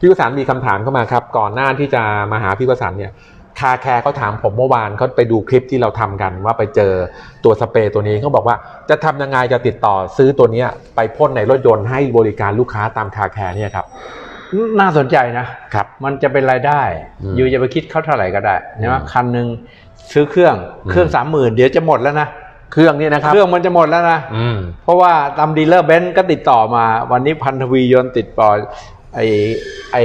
พี่ประสานมีคำถามเข้ามาครับ ก่อนหน้าที่จะมาหาพี่ประสานเนี่ยคาแคร์เขาถามผมเมื่อวานเขาไปดูคลิปที่เราทำกันว่าไปเจอตัวสเปรย์ตัวนี้เขาบอกว่าจะทำยังไงจะติดต่อซื้อตัวเนี้ยไปพ่นในรถยนต์ให้บริการลูกค้าตามคาแคร์เนี่ยครับ น่าสนใจนะครับ มันจะเป็นรายได้อืมอยู่จะไปคิดเขาเท่าไหร่ก็ได้ใช่ไหมอืมคันหนึ่งซื้อเครื่องอืมเครื่องสามหมื่นเดี๋ยวจะหมดแล้วนะเครื่องเนี่ยนะครับเครื่องมันจะหมดแล้วนะอืมเพราะว่าตามดีลเลอร์เบนซ์ก็ติดต่อมา วันนี้พันธวียนต์ติดต่อ ไอไอ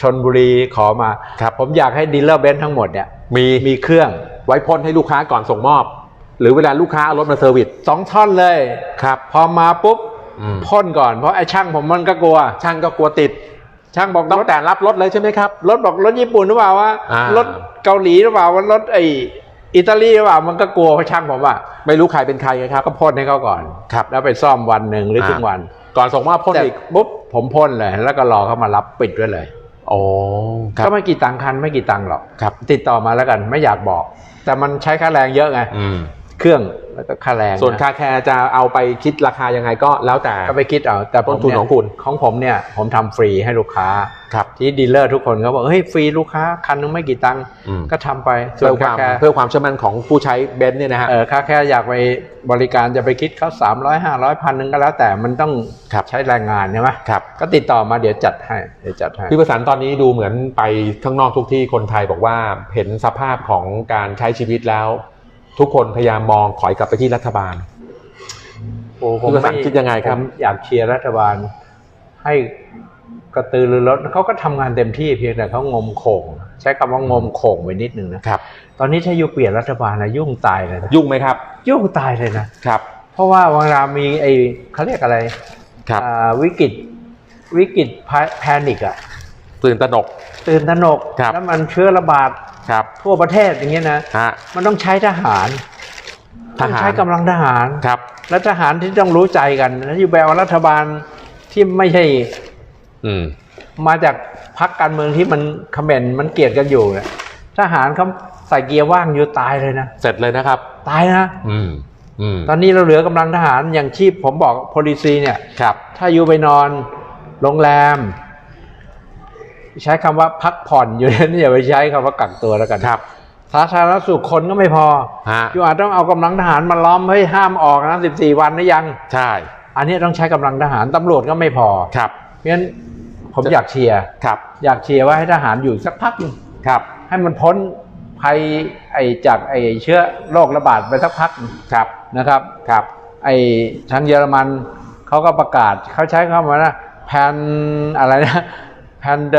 ชนบุรีขอมาครับผมอยากให้ดีลเลอร์เบนซ์ทั้งหมดเนี่ยมีมีเครื่องไว้พ่นให้ลูกค้าก่อนส่งมอบ หรือเวลาลูกค้าเอารถมาเซอร์วิสสองท่อนเลยครับพอมาปุ๊บอืมพ่นก่อนเพราะไอ้ช่างผมมันก็กลัว ช่างก็กลัวติด ช่างบอกต้องรถแต่รับรถเลยใช่ไหมครับ รถบอกรถญี่ปุ่นหรือเปล่าวะอ่ารรถเกาหลีหรือเปล่าวะรถไออิตาลีหรือเปล่ามันก็กลัวเพราะช่างผมอะไม่รู้ใครเป็นใครครับก็พ่นให้เขาก่อนครับแล้วไปซ่อมวันหนึ่งหรือครึ่งวัน ก่อนส่งมอบพ่นแต่อีกปุ๊บผมพ่นเลย แล้วก็รอเขามารับปิดไว้เลยโอ้ครัก็บไม่กี่ตังค์คันไม่กี่ตังค์หรอกครับ ติดต่อมาแล้วกันไม่อยากบอก แต่มันใช้ค่าแรงเยอะไงอืมเครื่อง แล้วก็ค่าแรงส่วนนะคาแคร์จะเอาไปคิดราคายังไงก็แล้วแต่ก็ไปคิดเอาแต่ผมต้นทุนเยของคุณของผมเนี่ยผมทำฟรีให้ลูกค้าครับที่ดีลเลอร์ทุกคนเขาบอกเฮ้ยฟรีลูกค้าคันนึงไม่กี่ตังค์อืมก็ทำไปส่เพื่วอนความค่าแค่เพื่อความเชื่อมั่นของผู้ใช้เบนซ์เนี่ยนะฮะเออค่าแค่อยากไปบริการจะไปคิดเขาสามร้อยห้าร้อยพันหนึ่งก็แล้วแต่มันต้องครับใช้แรงงานใช่ไหมครับก็ติดต่อมาเดี๋ยวจัดให้เดี๋ยวจัดให้พี่ประสานตอนนี้ดูเหมือนไปข้างนอกทุกที่คนไทยบอกว่าเห็นสภาพของการใช้ชีวิตแล้ว ทุกคนพยายามมองถอยกลับไปที่รัฐบาลโอ้คุณประสานคิดยังไงครับ ผมอยากเชียร์รัฐบาล ให้กระตือรือร้นเขาก็ทำงานเต็มที่เพียงแต่เขางมโข่งใช้คำว่างมโข่งไปนิดนึงนะครับ ตอนนี้ถ้าอยู่เปลี่ยนรัฐบาลนะยุ่งตายเลยนะยุ่งไหมครับ ยุ่งตายเลยนะ ครับ เพราะว่าเวลามีไอ้เขาเรียกอะไรครับ อ่าวิกฤตวิกฤตแพนิกอะตื่นตระหนกตื่นตระหนกครับ แล้วมันเชื้อระบาด ครับทั่วประเทศอย่างเงี้ยนะฮะมันต้องใช้ทหารทหารต้องใช้กำลังทหารครับ และทหารที่ต้องรู้ใจกันแล้วอยู่แบบรัฐบาลที่ไม่ใช่ อืมมาจากพรรคการเมืองที่มันคอมเมนต์มันเกลียดกันอยู่เนี่ยทหารเขาใส่เกียร์ว่างอยู่ตายเลยนะเสร็จเลยนะครับ ตายนะอืมอืมตอนนี้เราเหลือกำลังทหารอย่างที่ผมบอก policy เนี่ยครับ ถ้าอยู่ไปนอนโรงแรม ใช้คำว่าพักผ่อนอยู่นั้นอย่าไปใช้คำว่ากักตัวแล้วกันครับสาธารณสุขคนก็ไม่พอฮะอยู่อาจต้องเอากำลังทหารมาล้อมให้ห้ามออกนะสิบสี่วันนะยัง ใช่ อันนี้ต้องใช้กำลังทหารตำรวจก็ไม่พอครับเพราะฉะนั้นผมจะอยากเชียร์ครับ อยากเชียร์ว่าให้ทหารอยู่สักพักหนึ่งครับ ให้มันพ้นภัยไอจากไอเชื้อโรคระบาดไปสักพักหนึ่งครับนะครับครับ ไอทางเยอรมันเขาก็ประกาศเขาใช้คำว่านะแพนอะไรนะแพนเด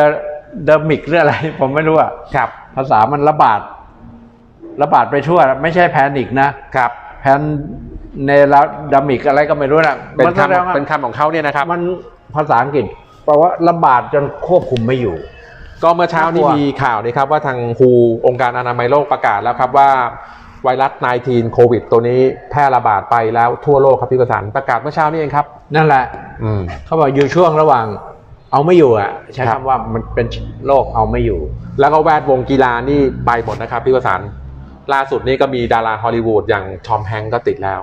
เดมิกหรืออะไร ผมไม่รู้อะครับภาษามันระบาด ระบาดไปทั่ว ไม่ใช่แพนิกนะครับแพนเนลดามิกอะไรก็ไม่รู้นะเป็นมัแสดงคำว่าเป็นคำของเขาเนี่ยนะครับ มันภาษาอังกฤษแปลว่าระบาดจนควบคุมไม่อยู่ ก็เมื่อเช้านี้น่ากลัวมีข่าวนะครับว่าทางฮูองค์การอนามัยโลกประกาศแล้วครับว่าไวรัส 19 โควิด ตัวนี้แพร่ระบาดไปแล้วทั่วโลกครับพี่ประสานประกาศเมื่อเช้านี้เองครับ นั่นแหละอืมเขาบอกอยู่ช่วงระหว่าง เอาไม่อยู่อะใช้ครับคำว่ามันเป็นโรคเอาไม่อยู่ แล้วก็แวดวงกีฬานี่ไปหมดนะครับพี่ประสานล่าสุดนี่ก็มีดาราฮอลลีวูดอย่างทอมแฮงก์ก็ติดแล้ว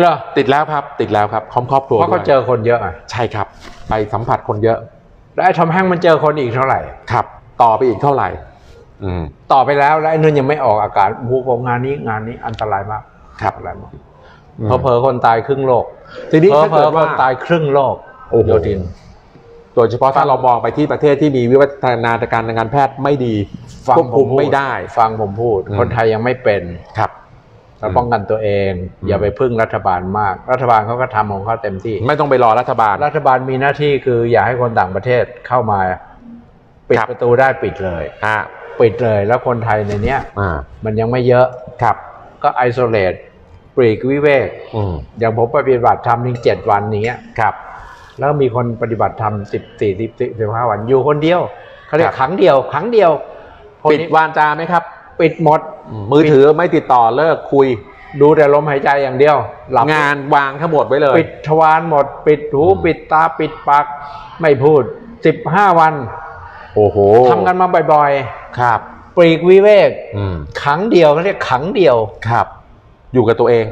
เหรอติดแล้วครับ ติดแล้วครับพร้อมครอบครัวเพราะเขาด้วยเจอคนเยอะอะใช่ครับ ไปสัมผัสคนเยอะ แล้วไอ้ทอมแฮงค์มันเจอคนอีกเท่าไหร่ครับ ต่อไปอีกเท่าไหร่ อืมต่อไปแล้วแล้วไอ้นุ่นยังไม่ออกอากาศบูผมงานนี้งานนี้อันตรายมากครับอันตรายมากอืมเพอเพอๆคนตายครึ่งโลก ทีนี้เพอถ้าเพเกิอดๆคว่านตายครึ่งโลกโอ้โหโยทิน โดยเฉพาะถ้าเรามองไปที่ประเทศที่มีวิวัฒนาการทางการแพทย์ไม่ดีฟังควบคุมผมพูดไม่ได้ ฟังผมพูดอืมคนไทยยังไม่เป็นครับเราป้องกันตัวเองอืมอย่าไปพึ่งรัฐบาลมาก รัฐบาลเขาก็ทำของเขาเต็มที่ ไม่ต้องไปรอรัฐบาล รัฐบาลมีหน้าที่คือ อย่าให้คนต่างประเทศเข้ามาปิดครับประตูได้ปิดเลยอ่าปิดเลยแล้วคนไทยในเนี้ยอ่ามันยังไม่เยอะครับ ก็ไอโซเลตปลีกวิเวกอืมอย่างผมไปปฏิบัติธรรมนี่เจ็ดวันอย่างเงี้ยครับ แล้วมีคนปฏิบัติธรรมสิบสี่สิบสิบห้าวันอยู่คนเดียวเขาเรียครักบขังเดียวขังเดียวคนปิดนี้วานจาไหมครับ ปิดหมดอืมมือถือไม่ติดต่อเลิกคุย ดูแต่ลมหายใจอย่างเดียวหลับงานวางทั้งหมดไว้เลย ปิดทวารหมด ปิดหูอืมปิดตาปิดปากไม่พูดสิบห้าวันโอ้โหทำกันมาบ่อยครับๆปลีกวิเวกอืมขังเดียวเขาเรียกขังเดียวครับ อยู่กับตัวเอง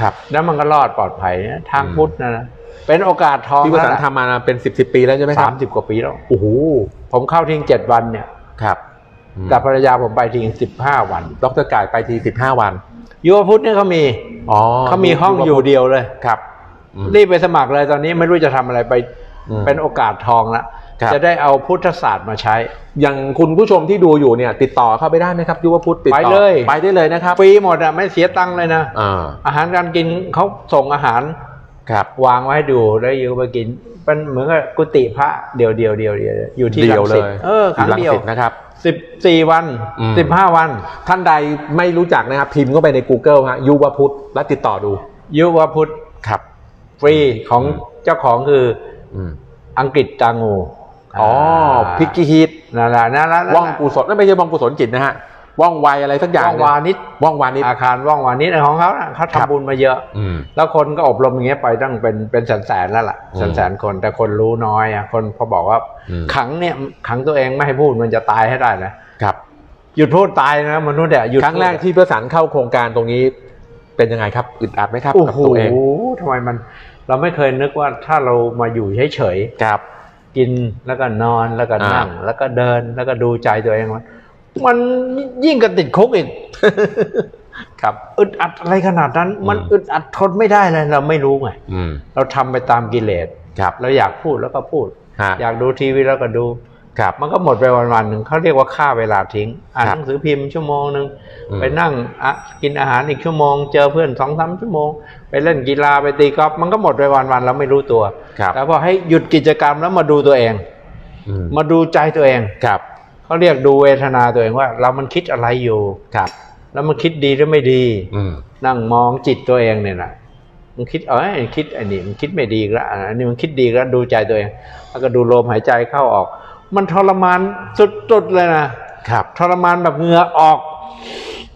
ครับ แล้วมันก็รอดปลอดภัยนะทางอืมพุทธนะนะ เป็นโอกาสทองพี่วสันต์ทำมาเป็นสิบสิบปีแล้วใช่ไหมคสารับมสิบกว่าปีแล้วโอ้โหผมเข้าทิ้งเจ็ดวันเนี่ยครับอืมแต่ภรรยาผมไปทิ้งสิบห้าวันดรก่ายไปทีสิบห้าวันยูวพุทธเนี่ยเขามีอ๋อเขามีห้องอยู่เดียวเลยครับอืมรีบไปสมัครเลยตอนนี้ไม่รู้จะทำอะไรไปอืมเป็นโอกาสทองละครับจะได้เอาพุทธศาสตร์มาใช้ อย่างคุณผู้ชมที่ดูอยู่เนี่ย ติดต่อเข้าไปได้ไหมครับยุวพุทธติดต่อไปเลยไปได้เลยนะครับฟรีหมดอะไม่เสียตังค์เลยนะอ่าอาหารการกินเขาส่งอาหาร ครับวางไว้ให้ดูแล้วยูไปกินเป็นเหมือนกับกุฏิพระเดียวเดียวเดียวเดียวอยู่ที่เดียวรังเลสิตยเออครั้งที่เดียวรัสิตนะครับ สิบสี่วันอืม สิบห้าวันท่านใดไม่รู้จักนะครับ พิมพ์เข้าไปใน Google ฮะยุวพุทธแล้วติดต่อดูยุวพุทธครับ ฟรีของอืมเจ้าของคืออืม อังกฤษตางูอ๋อพิกกี้ฮีทนั่นแหละนั่นแหละนั่นแหละ ว่องกุศลนั่นไม่ใช่ว่องกุศลจิตนะฮะ ว่องไวอะไรสักอย่างว่องวานิชว่องวานิชอาคารว่องวานิชของเขาน่ะเขาครับทำบุญมาเยอะอืมแล้วคนก็อบรมอย่างเงี้ยไปตั้งเป็นเป็นแสนแสนๆแล้วล่ะอืแสมนแสนๆคนแต่คนรู้น้อยอะคนพอบอกว่าอืมขังเนี่ยขังตัวเองไม่ให้พูดมันจะตายให้ได้นะครับ หยุดพูดตายนะมนุษย์เนี่ยหยุดครั้งแรกที่เพื่อสันเข้าโครงการตรงนี้เป็นยังไงครับอึดอัดไหมครับโอ้กับโหตัวเองทำไมมัน เราไม่เคยนึกว่าถ้าเรามาอยู่เฉยครับๆกินแล้วก็นอนแล้วก็นั่งอ่าแล้วก็เดินแล้วก็ดูใจตัวเองมัน มันยิ่งกับติดคุกอีกครับอึดอัดอะไรขนาดนั้น มันอืมอึดอัดทนไม่ได้เลยเราไม่รู้ไงอืมเราทำไปตามกิเลสครับเราอยากพูดแล้วก็พูดฮะอยากดูทีวีแล้วก็ดูครับมันก็หมดไปวันๆหนึ่งเขาเรียกว่าค่าเวลาทิ้ง อ่านครับหนังสือพิมพ์ชั่วโมงหนึ่งอืมไปนั่งอะกินอาหารอีกชั่วโมง เจอเพื่อนสองสามชั่วโมง ไปเล่นกีฬาไปตีกอล์ฟมันก็หมดไปวันๆเราไม่รู้ตัวครับแล้วพอให้หยุดกิจกรรมแล้วมาดูตัวเองอืมมาดูใจตัวเองครับ เขาเรียกดูเวทนาตัวเองว่า เรามันคิดอะไรอยู่ครับ แล้วมันคิดดีหรือไม่ดีอืมนั่งมองจิตตัวเองเนี่ยนะมันคิดเอ้ยคิดอันนี้มันคิดไม่ดีแล้วอันนี้มันคิดดีแล้วดูใจตัวเอง แล้วก็ดูลมหายใจเข้าออก มันทรมานสุดๆเลยนะครับทรมานแบบเหงื่อออก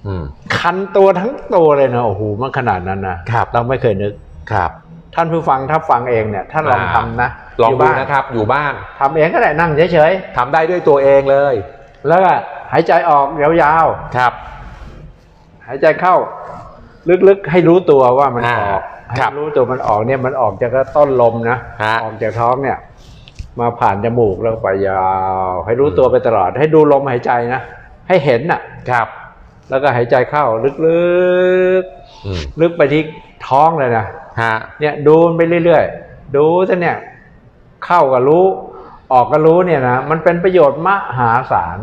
อืมคันตัวทั้งตัวเลยนะโอ้โหมันขนาดนั้นนะครับเราไม่เคยนึกครับ ท่านผู้ฟังถ้าฟังเองเนี่ยท่านลองทำนะ ลองยู่ดูบ้านนะครับ อยู่บ้านทำเองก็ได้นั่งเฉยทำได้ด้วยตัวเองเลยๆแล้วก็หายใจออกยาวครับๆหายใจเข้า ลึกๆให้รู้ตัวว่ามันอ่าออกครัให้บรู้ตัวมันออกเนี่ยมันออกจากต้นลมนะฮะออกจากท้องเนี่ย มาผ่านจมูกแล้วไปยาว ให้รู้ตัวไปตลอด ให้ดูลมหายใจนะให้เห็นน่ะครับ แล้วก็หายใจเข้าลึกอืมๆลึกไปที่ท้องเลยนะฮะเนี่ยดูมันไปเรื่อยๆ ดูซะเนี่ย เข้าก็รู้ ออกก็รู้เนี่ยนะมันเป็นประโยชน์มหาศาล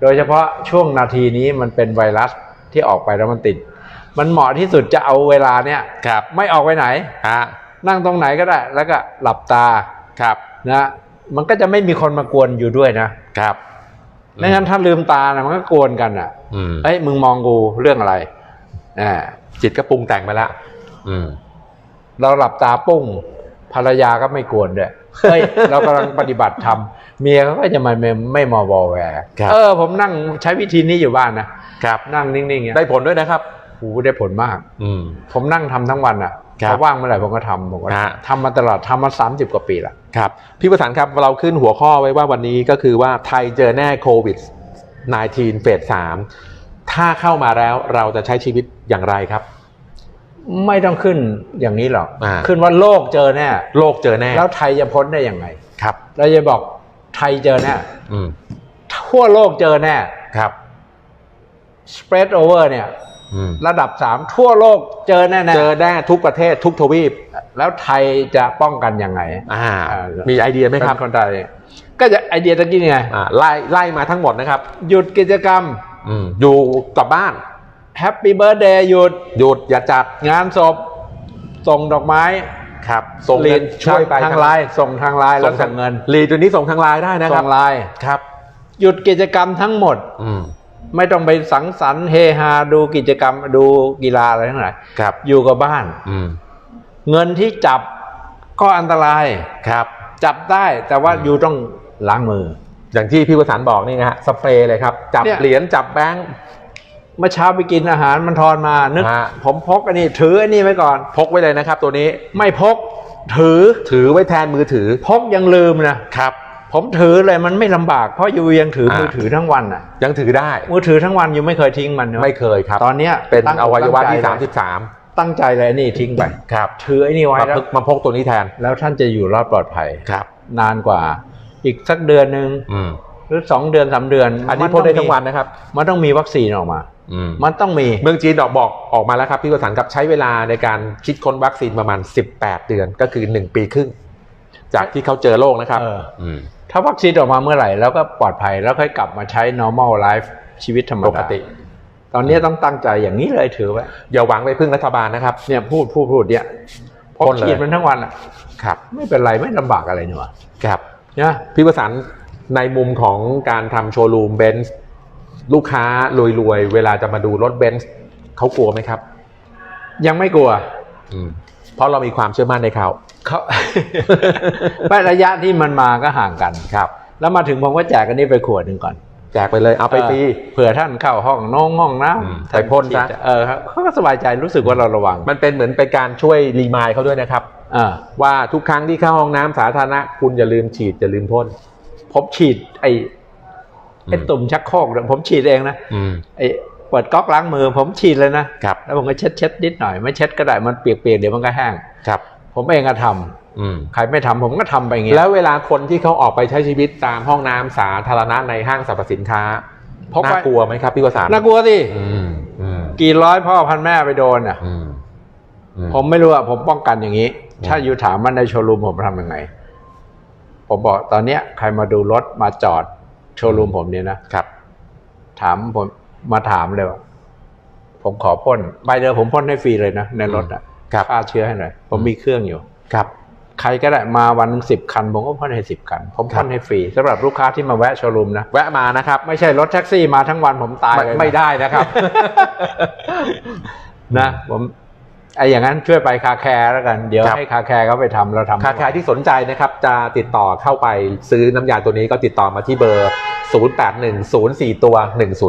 โดยเฉพาะช่วงนาทีนี้มันเป็นไวรัสที่ออกไปแล้วมันติด มันเหมาะที่สุดจะเอาเวลาเนี่ยครับไม่ออกไปไหนฮะนั่งตรงไหนก็ได้ แล้วก็หลับตาครับนะมันก็จะไม่มีคนมากวนอยู่ด้วยนะครับไม่งั้นถ้าลืมตานะมันก็กวนกันอะอืมเอ้ยมึงมองกูเรื่องอะไรอ่าจิตก็ปรุงแต่งไปแล้วอืมเราหลับตาปุ้งภรรยาก็ไม่กวนด้วย เฮ้ยเรากำลังปฏิบัติธรรมเมียเขาก็จะมาไม่ไม่มาวอแวร์ครับเออผมนั่งใช้วิธีนี้อยู่บ้านนะครับนั่งนิ่งๆอย่างเงี้ยได้ผลด้วยนะครับหูได้ผลมาก อืมผมนั่งทำทั้งวันอะครับพอว่างเมื่อไหร่ผมก็ทำผมก็ฮะทำมาตลอดทำมาสามสิบกว่าปีละครับพี่ประสานครับเราขึ้นหัวข้อไว้ว่าวันนี้ก็คือว่าไทยเจอแน่โควิด -19 เฟสสามถ้าเข้ามาแล้วเราจะใช้ชีวิตอย่างไรครับ ไม่ต้องขึ้นอย่างนี้หรอก อ่า ขึ้นว่าโลกเจอแน่โลกเจอแน่แล้วไทยจะพ้นได้ยังไง ครับ เราจะบอกไทยเจอแน่อืมทั่วโลกเจอแน่ ครับ spread over เนี่ย อืมระดับสามทั่วโลกเจอแน่ๆเจอแน่ทุกประเทศทุกทวีป แล้วไทยจะป้องกันยังไง อ่า อ่า มีไอเดียไหมครับเป็นคนไทยก็จะไอเดียตะกี้ไงอ่าไล่ไล่มาทั้งหมดนะครับ หยุดกิจกรรม อืมอยู่กลับบ้าน แฮปปี้เบิร์ดเดย์หยุดหยุดอย่าจัด งานศพส่งดอกไม้ครับส่งลีเงิดนช่วยไปทางไลน์ส่งทางไลน์แล้วส่งเงินลีดตัวนี้ส่งทางไลน์ได้นะคส่รับงไลน์ครับ หยุดกิจกรรมทั้งหมด อืมไม่ต้องไปสังสรรค์เฮฮาดูกิจกรรมดูกีฬาอะไรทั้งหลายครับ อยู่กับบ้าน อืมเงินที่จับก็อันตรายครับ จับได้แต่ว่าอยู่ต้องล้างมือ อย่างที่พี่ประสานบอกนี่นะฮะสเปรย์เลยครับ จับเนี่ยเหรียญจับแบงค์ เมื่อเช้าไปกินอาหารมันทอนมานึกฮะ ผมพกอันนี้ ถืออันนี้ไว้ก่อน พกไว้เลยนะครับ ตัวนี้ไม่พก ถือถือไว้แทนมือถือพกยังลืมนะครับ ผมถือเลยมันไม่ลำบากเพราะอยู่ยังถืออ่ามื มือถือทั้งวันอะ ยังถือได้มือถือทั้งวันอยู่ไม่เคยทิ้งมันนะไม่เคยครับตอนเนี้ยเป็นตั้งอวัยวะที่ ตั้งใจเลย33 ตั้งใจเลยไอ้นี่ทิ้งไปครับถือไอ้นี่ไว้มาแล้ว พกมาพกตัวนี้แทนแล้วท่านจะอยู่รอดปลอดภัย ครับ นานกว่า อีกสักเดือนหนึ่งอืม หรือสองเดือนสามเดือน อันนี้มัพ่นได้ต้ทั้มีงวันนะครับ มันต้องมีวัคซีนออกมาอืมมันต้องมีเมืองจีนดอกบอกออกมาแล้วครับพี่วสันต์ครับใช้เวลาในการคิดค้นวัคซีนประมาณ 18 เดือนก็คือ 1 ปีครึ่ง จากที่เขาเจอโรคนะครับเอออืมถ้าวัคซีนออกมาเมื่อไหร่แล้วก็ปลอดภัยแล้วค่อยกลับมาใช้ normal life ชีวิตธรรมปดากติ ตอนนี้ต้องตั้งใจอย่างนี้เลยถือไว้อย่าหวังไปพึ่งรัฐบาลนะครับเนี่ยพูดพูดพูดเนี่ยพอพ่นเลยฉีดมันทั้งวันอะครับ ไม่เป็นไรไม่ลำบากอะไรนี่หว่าครับนะพี่วสันต์ ในมุมของการทำโชว์รูมเบนซ์ลูกค้ารวยๆ เวลาจะมาดูรถเบนซ์เขากลัวไหมครับ ยังไม่กลัวอืมเพราะเรามีความเชื่อมั่นในเขาเขาไม่ระยะที่มันมาก็ห่างกันครับ แล้วมาถึงผมก็แจกอันนี้ไปขวดหนึ่งก่อน แจกไปเลยเอาไปฟรีเออเผื่อท่านเข้าห้องน้องห้องน้อืมำไปพ่นซะเออครับเขาก็สบายใจรู้สึกว่าเราระวัง มันเป็นเหมือนเป็นการช่วยรีมายด์เขาด้วยนะครับอ่าว่าทุกครั้งที่เข้าห้องน้ำสาธารณะคุณอย่าลืมฉีดอย่าลืมพ่น ผมฉีด ไอ้ไอ้อืมตุ่มชักโครกเนี่ยผมฉีดเองนะอืมไอ้เปิดก๊อกล้างมือ ผมฉีดเลยนะครับแล้วผมก็เช็ดเช็ดนิดหน่อยไม่เช็ดก็ได้มันเปียกๆเดี๋ยวมันก็แห้งครับ ผมเองก็ทำอืมใครไม่ทำผมก็ทำไปอย่างเงี้ยแล้วเวลาคนที่เขาออกไปใช้ชีวิตตามห้องน้ำสาธารณะในห้างสรรพสินค้าพกไปน่ากลัวไหมครับพี่วสันต์น่ากลัวสิอืมอืมกี่ร้อยพ่อพันแม่ไปโดนอะอืมอืผมไม่รู้อะผมป้องกันอย่างนี้อืมถ้าอยู่ถามมันในโชว์รูมผมทำยังไง ผมบอกตอนเนี้ยใครมาดูรถมาจอดโชว์รูมผมเนี่ยนะครับ ถามผมมาถามเลยว่าผมขอพ่นใบเดียวผมพ่นให้ฟรีเลยนะในรถอะครับฆ่าเชื้อให้หน่อยผมมีเครื่องอยู่ครับ ใครก็ได้มาวันสิบคัน ผมก็พ่นให้สิบคัน ผมพ่นให้ฟรีสำหรับลูกค้าที่มาแวะโชว์รูมนะแวะมานะครับ ไม่ใช่รถแท็กซี่มาทั้งวันผมตายไม่เลยนะไม่ได้นะครับ นะผม ไอ้อย่างนั้นช่วยไปคาแคร์แล้วกัน เดี๋ยวครับ ให้คาแคร์เขาไปทำเราทำ คาแคร์ที่สนใจนะครับจะติดต่อเข้าไปซื้อน้ำยาตัวนี้ก็ติดต่อมาที่เบอร์ 081004 ตัว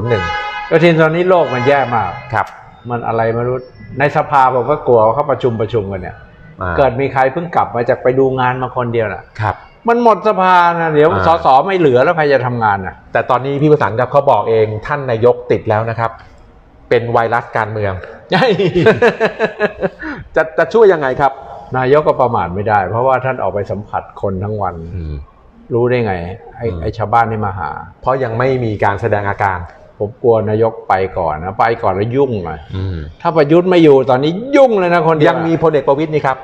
101 ก็ทีนตอนนี้โลกมันแย่มาก ครับมันอะไรไม่รู้ ในสภาผมก็กลัวว่าเขาประชุมประชุมกันเนี่ย อ่าเกิดมีใครเพิ่งกลับมาจากไปดูงานมาคนเดียวน่ะ ครับ มันหมดสภานะเดี๋ยวอ่า สสไม่เหลือแล้วใครจะทำงานน่ะ แต่ตอนนี้พี่ประสานครับเขาบอกเองท่านนายกติดแล้วนะครับ เป็นไวรัสการเมือง จะจะช่วยยังไงครับ นายกก็ประมาทไม่ได้ เพราะว่าท่านออกไปสัมผัสคนทั้งวัน รู้ได้ไง ไอ้อืมไอ้ชาวบ้านที่มาหา เพราะยังไม่มีการแสดงอาการ ผมกลัวนายกไปก่อนนะไปก่อนแล้วยุ่งเลยอืมถ้าประยุทธ์ไม่อยู่ตอนนี้ยุ่งเลยนะคนเดียวยังมีพลเอกประวิตยนี่ครับ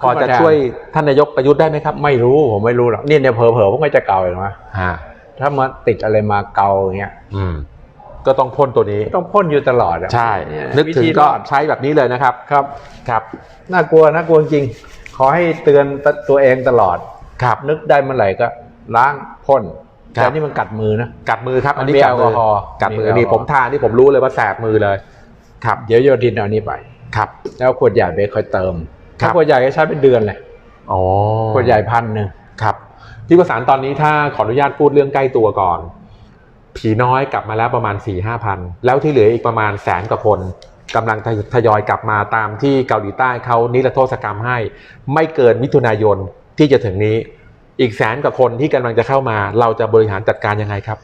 พขึ้อนมาจะแทนช่วยท่านนายกประยุทธ์ได้ไหมครับ ไม่รู้ผมไม่รู้หรอกเนี่ยเนี่ยเผลอๆผมก็จะเกาเองนะฮะ ถ้ามาติดอะไรมาเกาอย่างเงี้ยอืม ก็ต้องพ่นตัวนี้ ต้องพ่นอยู่ตลอดอะใช่เยนึกถึงวิธีก็รอดใช้แบบนี้เลยนะครับ ครับ ครับ น่ากลัวน่ากลัวจริง ขอให้เตือนตัวเองตลอด ครับ นึกได้เมื่อไหร่ก็ล้างพ่นครับ แต่นี่มันกัดมือนะ กัดมือครับ อันนี้มันมีกัดมืแอลกอฮอล์กัดมือมีแอลกอฮอล์ นี่ผมทานนี่ผมรู้เลยว่าแสบมือเลย ครับ เดี๋ยวโยทินเอานี้ไป ครับ แล้วขวดใหญ่ไปค่อยเติมครัถ้าบขวดใหญ่ก็ใช้เป็นเดือนเลยอ๋อขวดใหญ่พันหนึ่งครับ พี่ประสานตอนนี้ถ้าขออนุญาตพูดเรื่องใกล้ตัวก่อน ผีน้อยกลับมาแล้วประมาณ4ี่ห้าพันแล้วที่เหลืออีกประมาณแสนกว่าคนกำลังทยอยกลับมาตามที่เกาหลีใต้เขานิรโทษกรรมให้ ไม่เกินมิถุนายนที่จะถึงนี้ อีกแสนกว่าคนที่กำลังจะเข้ามา เราจะบริหารจัดการยังไงครับ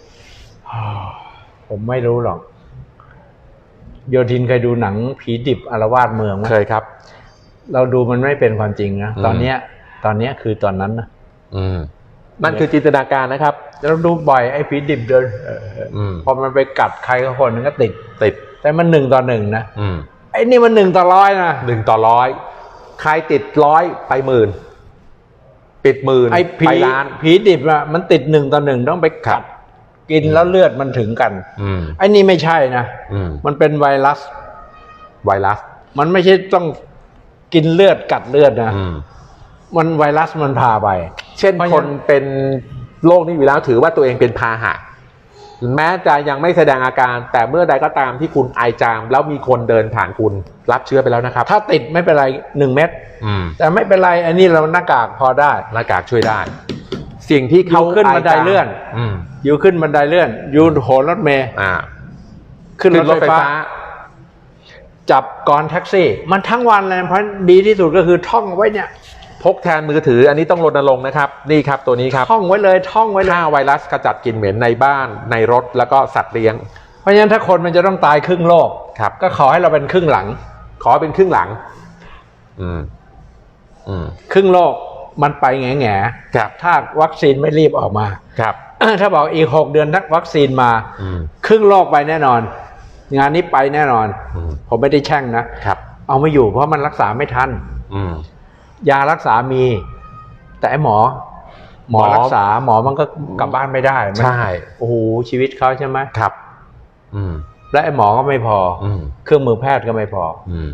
ผมไม่รู้หรอก โยทินเคยดูหนังผีดิบอารวาสเมืองไหมเคยครับ เราดูมันไม่เป็นความจริงนะอืมตอนเนี้ย ตอนเนี้ยคือตอนนั้นนะอืม นั่นคือจินตนาการนะครับเราดูบ่อยไอ้ผีดิบเดินเอออืมพอมันไปกัดใครก็คนนึงก็ติดติด แต่มันหนึ่งต่อหนึ่งนะอืมไอ้นี่มันหนึ่งต่อร้อยนะหนึ่งต่อร้อยใครติดร้อยไปหมื่นปิดหมื่นไอ้ผีไปล้านผีดิบอะมันติดหนึ่งต่อหนึ่งต้องไปครักับดกินแล้วเลือดมันถึงกันอืมไอ้นี่ไม่ใช่นะอืมมันเป็นไวรัส ไวรัส มันไม่ใช่ต้องกินเลือดกัดเลือดนะอื มมันไวรัสมันพาไป เช่นเพราะคฉะนนั้นเป็นโรคนี้อยู่แล้วถือว่าตัวเองเป็นพาหะแม้จะยังไม่แสดงอาการ แต่เมื่อใดก็ตามที่คุณไอจาม แล้วมีคนเดินผ่านคุณรับเชื้อไปแล้วนะครับ ถ้าติดไม่เป็นไรหนึ่งเม็ดอืมแต่ไม่เป็นไรอันนี้เราหน้ากากพอได้หน้ากากช่วยได้ สิ่งที่เขาอยู่ขึ้นบันไดเลื่อนอืมอยู่ขึ้นบันไดเลื่อนอยู่โหนรถเมย์อ่าขึ้นรถไฟฟ้า จับก่อนแท็กซี่ มันทั้งวันเลยเพราะดีที่สุดก็คือท่องไว้เนี่ย พกแทนมือถืออันนี้ต้องรณรงค์นะครับ นี่ครับตัวนี้ครับท่องไว้เลยท่องไว้เลยฆ่าไวรัสขจัดกลิ่นเหม็นในบ้านในรถแล้วก็สัตว์เลี้ยง เพราะราะฉะนั้นถ้าคนมันจะต้องตายครึ่งโลกครับ ก็ขอให้เราเป็นครึ่งหลัง ขอเป็นครึ่งหลัง อืม อืม ครึ่งโลกมันไปแง่แง่ๆครับถ้าวัคซีนไม่รีบออกมา ครับถ้าบอกอีกหกเดือนถ้าวัคซีนมาอืมครึ่งโลกไปแน่นอน งานนี้ไปแน่นอนอืมผมไม่ได้แช่งนะครับเอาไม่อยู่เพราะมันรักษาไม่ทันอืม ยารักษามี แต่ไอ้หมอ หมอหมอ รักษาหมอมันก็กลับบ้านไม่ได้มันใช่ โอ้โหชีวิตเขาใช่ไหมครับ อืม และไอ้หมอก็ไม่พอออืม เครื่องมือแพทย์ก็ไม่พอ อืม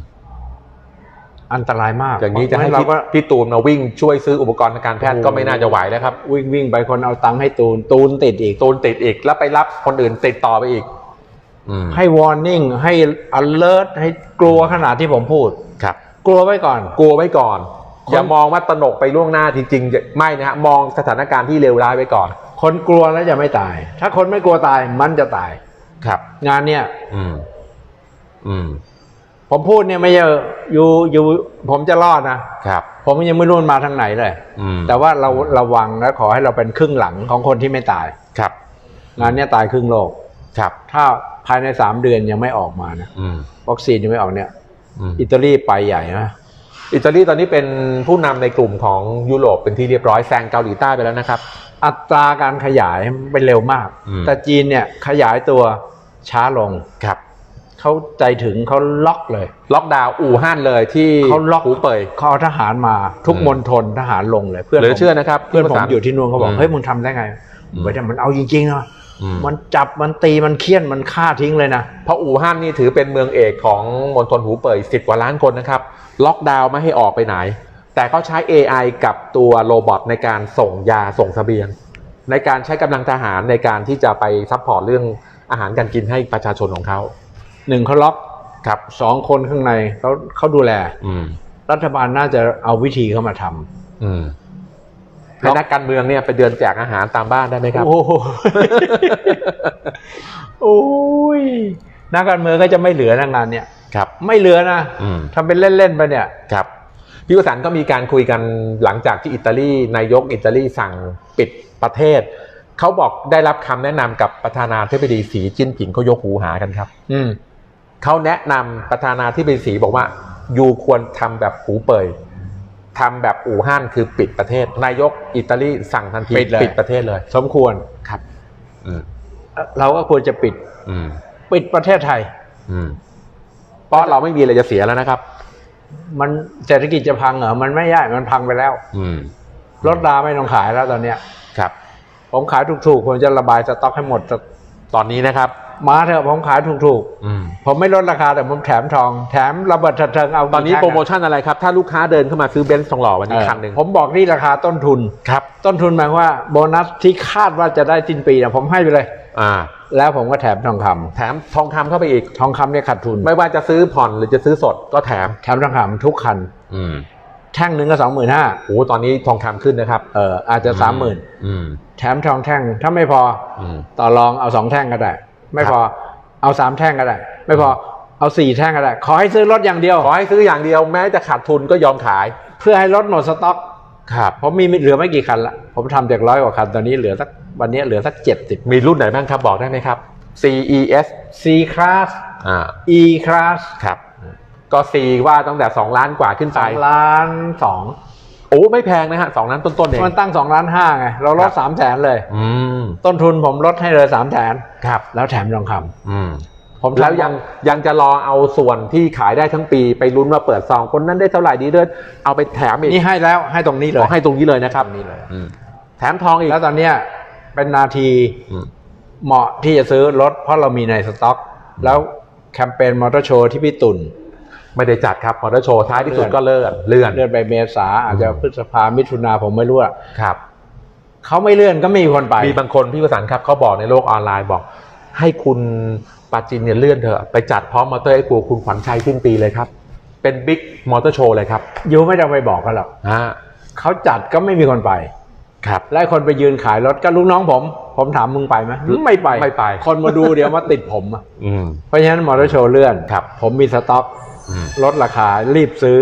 อันตรายมากอย่างนี้จะให้เพราพี่เราก็พี่ตูนมาวิ่งช่วยซื้ออุปกรณ์ทางการแพทย์โอ้ก็ไม่น่าจะไหวแล้วครับ วิ่งวิ่งไปคนเอาตังค์ให้ตูนตูนติดอีก ตูนติดอีกแล้วไปรับคนอื่นติดต่อไปอีก อืมให้ warning ให้ alert ให้กลัวขนาดที่ผมพูด ครับ กลัวไว้ก่อน กลัวไว้ก่อนคน อย่ามองว่าตระหนกไปล่วงหน้าจริงๆไม่นะฮะมองสถานการณ์ที่เลวร้ายไว้ก่อน คนกลัวแล้วจะไม่ตาย ถ้าคนไม่กลัวตายมันจะตาย ครับ งานเนี้ยอืม อืม ผมพูดเนี่ยไม่ใช่อยู่อยู่ ผมจะรอดนะครับ ผมยังไม่รู้มันมาทางไหนเลยอืมแต่ว่าเราระวังและขอให้เราเป็นครึ่งหลังของคนที่ไม่ตายครับ งานเนี้ยตายครึ่งโลกครับ ถ้าภายในสามเดือนยังไม่ออกมานะอืมวัคซีนยังไม่ออกเนี่ยอืมอิตาลีไปใหญ่นะ อิตาลีตอนนี้เป็นผู้นำในกลุ่มของยุโรปเป็นที่เรียบร้อยแซงเกาหลีใต้ไปแล้วนะครับ อัตราการขยายเป็นเร็วมากอืมแต่จีนเนี่ยขยายตัวช้าลงครับเขาใจถึงเขาล็อกเลย ล็อกดาวน์อู่ฮั่นเลยที่เขาล็อกหูเป่ยเขาเอาทหารมาทุกอืมมณฑลทหารลงเลยเพื่อนเหลือผมเชื่อนะครับ เพื่อนผมพี่ประสานอยู่ที่นู่นเขาบอกอืมเฮ้ยมึงทำได้ไงอืมไม่ได้มันเอาจริงๆนะอื มมันจับมันตีมันเคี่ยนมันฆ่าทิ้งเลยนะเพราะอู่ฮั่นนี่ถือเป็นเมืองเอกของมณฑลหูเป่ยสิบกว่าล้านคนนะครับ ล็อกดาวน์ไม่ให้ออกไปไหน แต่เขาใช้ AI กับตัวโรบอทในการส่งยาส่งเสบียง ในการใช้กำลังทหารในการที่จะไปซัพพอร์ตเรื่องอาหารการกินให้ประชาชนของเขาหนึ่งเขาล็อกครับสองคนข้างในเขาเขาดูแลอืมรัฐบาลน่าจะเอาวิธีเข้ามาทำอืม ให้นักการเมืองเนี่ยไปเดินแจกอาหารตามบ้านได้ไหมครับ โอ้โหโอ้ยนักการเมืองก็จะไม่เหลือนะงานเนี่ย ครับ ไม่เหลือนะอืมทำเป็นเล่นๆไปเนี่ยครับพี่วสันต์ก็มีการคุยกันหลังจากที่อิตาลีนายกอิตาลีสั่งปิดประเทศเขาบอกได้รับคำแนะนำกับประธานาธิบดีสีจิ้นผิงเขายกหูหากันครับ อืมเขาแนะนำประธานาธิบดีสีบอกว่ายูควรทำแบบหูเป่ย ทำแบบอู่ฮั่นคือปิดประเทศ นายกอิตาลีสั่งทันทีปิดเลย ปิดประเทศเลย สมควรครับ อืมเราก็ควรจะปิด อืมปิดประเทศไทย อืมเพราะเราไม่มีอะไรจะเสียแล้วนะครับ มันเศรษฐกิจจะพังเหรอมันไม่ได้มันพังไปแล้วอืมรถราไม่ต้องขายแล้วตอนเนี้ย ครับ ผมขายถูกๆผมจะระบายสต็อกให้หมด ตอนนี้นะครับ มาเถอะผมขายถูกอืม ๆ ผมไม่ลดราคาแต่ผมแถมทอง แถมระเบิดเถิงเอาตอนนี้กี่โปรแท่งะโมชั่นอะไรครับ ถ้าลูกค้าเดินเข้ามาซื้อเบนซ์ทองหล่อวันนี้เออคันหนึ่งผมบอกที่ราคาต้นทุน ครับ ต้นทุนหมายความว่าโบนัสที่คาดว่าจะได้สิ้นปีนะผมให้ไปเลย อ่า แล้วผมก็แถมทองคำแถมทองคำเข้าไปอีก ทองคำเนี่ยขาดทุน ไม่ว่าจะซื้อผ่อนหรือจะซื้อสดก็แถม แถมทองคำทุกคัน อืม แท่งหนึ่งก็สองหมื่นห้าโอ้ตอนนี้ทองคำขึ้นนะครับ เอออาจจะสามหมื่นอืม แถมทองแท่ง ถ้าไม่พออืมต่อรองเอาสองแท่งก็ได้ ไม่ครับพอเอาสามแท่งก็ได้ ไม่พอเอาสี่แท่งก็ได้ ขอให้ซื้อรถอย่างเดียว ขอให้ซื้ออย่างเดียวแม้จะขาดทุนก็ยอมขาย เพื่อให้รถหมดสต็อก ครับ ผมมีเหลือไม่กี่คันละ ผมทำจากร้อยกว่าคันตอนนี้เหลือสักวันนี้เหลือสักเจ็ดสิบ มีรุ่นไหนบ้างครับบอกได้ไหมครับ CES C class อ่า E class ครับ ก็ C ว่าตั้งแต่2ล้านกว่าขึ้นสไป องล้านสองโอ้ไม่แพงนะฮะสองล้านต้นๆเอง มันตั้งสองล้านห้าไง เราลครัดบสามแสนเลย อืมต้นทุนผมลดให้เลยสามแสนครับ แล้วแถมทองคำอืมผมทำแล้วยังยังจะรอเอาส่วนที่ขายได้ทั้งปีไปลุ้นว่าเปิดซองคนนั้นได้เท่าไหร่ดีเด้อเอาไปแถมอีกนี่ให้แล้วให้ตรงนี้เลขยอให้ตรงนี้เลยนะครับตรงนี้เลย อืมแถมทองอีกแล้วตอนเนี้ยเป็นนาที อืม เหมาะที่จะซื้อรถเพราะเรามีในสต็อก แล้วแคมเปญมอเตอร์โชว์ที่พี่ตุ่น ไม่ได้จัดครับมอเตอร์โชว์ท้ายที่สุดก็เลื่อนเลื่อนเลื่อนไปเมษาอาจจะพฤษภามิถุนาผมไม่รู้อะครับเขาไม่เลื่อนก็ไม่มีคนไปมีบางคนพี่ประสานครับเขาบอกในโลกออนไลน์บอก ให้คุณปาจินเนี่ยเลื่อนเถอะไปจัดพร้อมมอเตอร์ไอ้ปูคุณขวัญชัยสิ้นปีเลยครับ เป็นบิ๊กมอเตอร์โชว์เลยครับยูไม่ต้องไปบอกเขาหรอกอ่าเขาจัดก็ไม่มีคนไปครับและคนไปยืนขายรถก็ลูกน้องผม ผมถามมึงไปไหมไม่ไปไม่ไป คนมาดูเดี๋ยวมาติดผมอะอืมเพราะฉะนั้นมอเตอร์โชว์เลื่อนครับ ผมมีสต็อกอืม ลดราคารีบซื้อ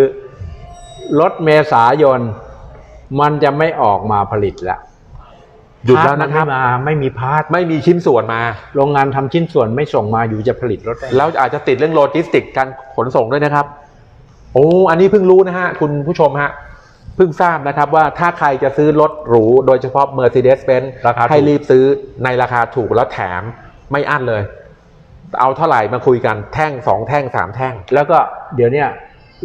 รถเมษายน มันจะไม่ออกมาผลิตแล้วหยุดแล้วนะครับพาร์ทมัไม่มาไม่มีพาร์ทไม่มีชิ้นส่วนมา โรงงานทำชิ้นส่วนไม่ส่งมาอยู่จะผลิตรถได้แล้วอาจจะติดเรื่องโลจิสติกการขนส่งด้วยนะครับ โอ้อันนี้เพิ่งรู้นะฮะ คุณผู้ชมฮะเพิ่งทราบนะครับว่าถ้าใครจะซื้อรถหรู โดยเฉพาะ Mercedes-Benz ราคาถูกให้รีบซื้อในราคาถูกแล้วแถมไม่อั้นเลย เอาเท่าไหร่มาคุยกันแท่งสองแท่งสามแท่ง แล้วก็เดี๋ยวเนี้ย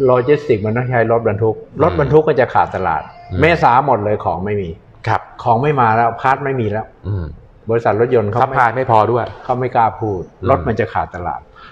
โลจิสติกมันต้องใช้รถบรรทุก รถบรรทุกก็จะขาดตลาดอืมเมษาหมดเลยของไม่มีครับของไม่มาแล้วพาร์ทไม่มีแล้วอืมบริษัทรถยนต์เขาซัพไม่พลายไม่พอด้วยเขาไม่กล้าพูดอืมรถมันจะขาดตลาด